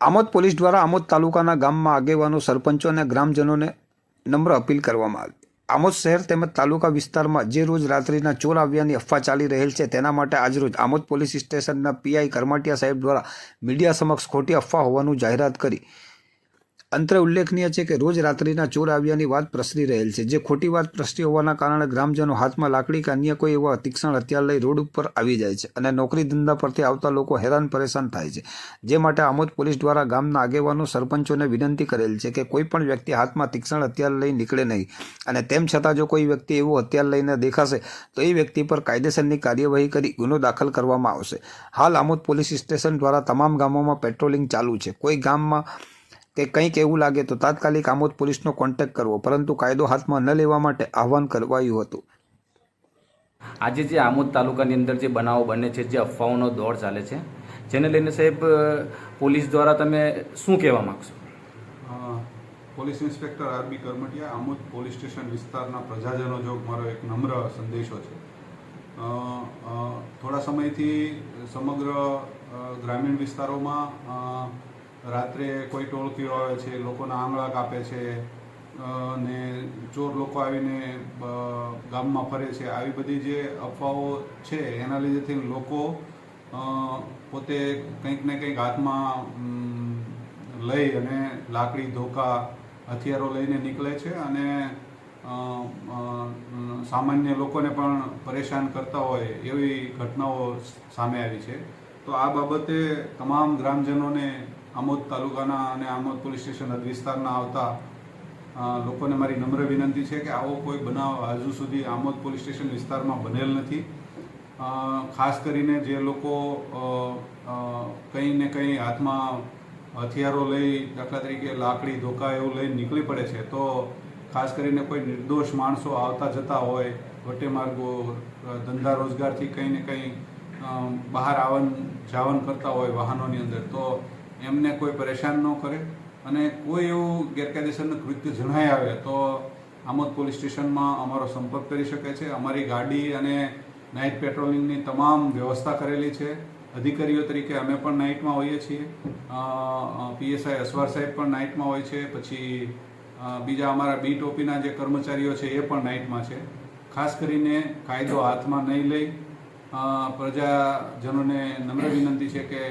Amod police દ્વારા આમોદ તાલુકાના ગામમાં આગેવાનો, સરપંચો અને ગ્રામજનોને નમ્ર અપીલ કરવામાં આવી. આમોદ શહેર તેમજ તાલુકા વિસ્તારમાં જે રોજ રાત્રિના ચોર આવ્યાની અફવા ચાલી રહેલ છે, તેના માટે આજરોજ આમોદ પોલીસ સ્ટેશનના પીઆઈ કરમાટિયા સાહેબ દ્વારા મીડિયા સમક્ષ ખોટી અફવા હોવાનું જાહેરાત કરી અંતરે ઉલ્લેખનીય છે કે રોજ રાત્રિના ચોર આવ્યાની વાત પ્રસરી રહેલ છે. જે ખોટી વાત પ્રસરી હોવાના કારણે ગ્રામજનો હાથમાં લાકડી કે અન્ય કોઈ એવા તીક્ષ્ણ હથિયાર લઈ રોડ ઉપર આવી જાય છે અને નોકરી ધંધા પરથી આવતા લોકો હેરાન પરેશાન થાય છે. જે માટે આમોદ પોલીસ દ્વારા ગામના આગેવાનો, સરપંચોને વિનંતી કરેલ છે કે કોઈ પણ વ્યક્તિ હાથમાં તીક્ષ્ણ હથિયાર લઈ નીકળે નહીં અને તેમ છતાં જો કોઈ વ્યક્તિ એવું હથિયાર લઈને દેખાશે, તો એ વ્યક્તિ પર કાયદેસરની કાર્યવાહી કરી ગુનો દાખલ કરવામાં આવશે. હાલ આમોદ પોલીસ સ્ટેશન દ્વારા તમામ ગામોમાં પેટ્રોલિંગ ચાલુ છે. કોઈ ગામમાં કે કંઈક એવું લાગે તો તાત્કાલિક આમોદ પોલીસનો કોન્ટેક્ટ કરવો. પરંતુ કાયદો હાથમાં ન લેવા માટે આહવાન કરવાયું હતું. આજે જે આમોદ તાલુકાની અંદર જે બનાવો બને છે જે અફવાઓનો દોર ચાલે છે જેને લઈને સાહેબ પોલીસ દ્વારા તમે શું કહેવા માગશો? Police inspector RB Karmatiya Amod police station વિસ્તારના પ્રજાજનો જો મારો એક નમ્ર સંદેશો છે. થોડા સમયથી સમગ્ર ગ્રામીણ વિસ્તારોમાં રાત્રે કોઈ ટોળકીઓ આવે છે, લોકોના આંગળા કાપે છે ને ચોર લોકો આવીને ગામમાં ફરે છે. આવી બધી જે અફવાઓ છે, એના લીધેથી લોકો પોતે કંઈક ને કંઈક હાથમાં લઈ અને લાકડી, ધોકા, હથિયારો લઈને નીકળે છે અને સામાન્ય લોકોને પણ પરેશાન કરતા હોય એવી ઘટનાઓ સામે આવી છે. તો આ બાબતે તમામ ગ્રામજનોને આમોદ તાલુકાના અને આમોદ પોલીસ સ્ટેશન વિસ્તારના આવતા લોકોને મારી નમ્ર વિનંતી છે કે આવો કોઈ બનાવ હજુ સુધી આમોદ પોલીસ સ્ટેશન વિસ્તારમાં બનેલ નથી. ખાસ કરીને જે લોકો કંઈ ને કંઈ હાથમાં હથિયારો લઈ, દાખલા તરીકે લાકડી, ધોકા એવું લઈને નીકળી પડે છે, તો ખાસ કરીને કોઈ નિર્દોષ માણસો આવતા જતા હોય, વટે માર્ગો ધંધા રોજગારથી કંઈ ને કંઈ બહાર આવન, જાવન કરતા હોય વાહનોની અંદર, તો એમને કોઈ પરેશાન ન કરે અને કોઈ એવું ગેરકાયદેસરનું કૃત્ય જણાય આવે તો આમોદ પોલીસ સ્ટેશનમાં અમારો સંપર્ક કરી શકે છે. અમારી ગાડી અને નાઇટ પેટ્રોલિંગની તમામ વ્યવસ્થા કરેલી છે. અધિકારીઓ તરીકે અમે પણ નાઇટમાં હોઈએ છીએ. પીએસઆઈ અસવાર સાહેબ પણ નાઇટમાં હોય છે. પછી બીજા અમારા બી ટોપીના જે કર્મચારીઓ છે એ પણ નાઇટમાં છે. ખાસ કરીને કાયદો હાથમાં નહીં લઈ પ્રજાજનોને નમ્ર વિનંતી છે કે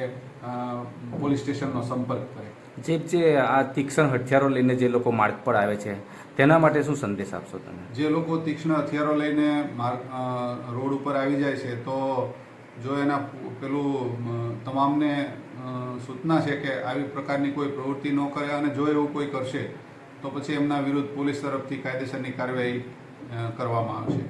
પોલીસ સ્ટેશનનો સંપર્ક કરે. જે જે આ તીક્ષ્ણ હથિયારો લઈને જે લોકો માર્ગ પર આવે છે તેના માટે શું સંદેશ આપશો તમે? જે લોકો તીક્ષ્ણ હથિયારો લઈને માર્ગ રોડ ઉપર આવી જાય છે તો જો એના પેલું તમામને સૂચના છે કે આવી પ્રકારની કોઈ પ્રવૃત્તિ ન કરે અને જો એવું કોઈ કરશે તો પછી એમના વિરુદ્ધ પોલીસ તરફથી કાયદેસરની કાર્યવાહી કરવામાં આવશે.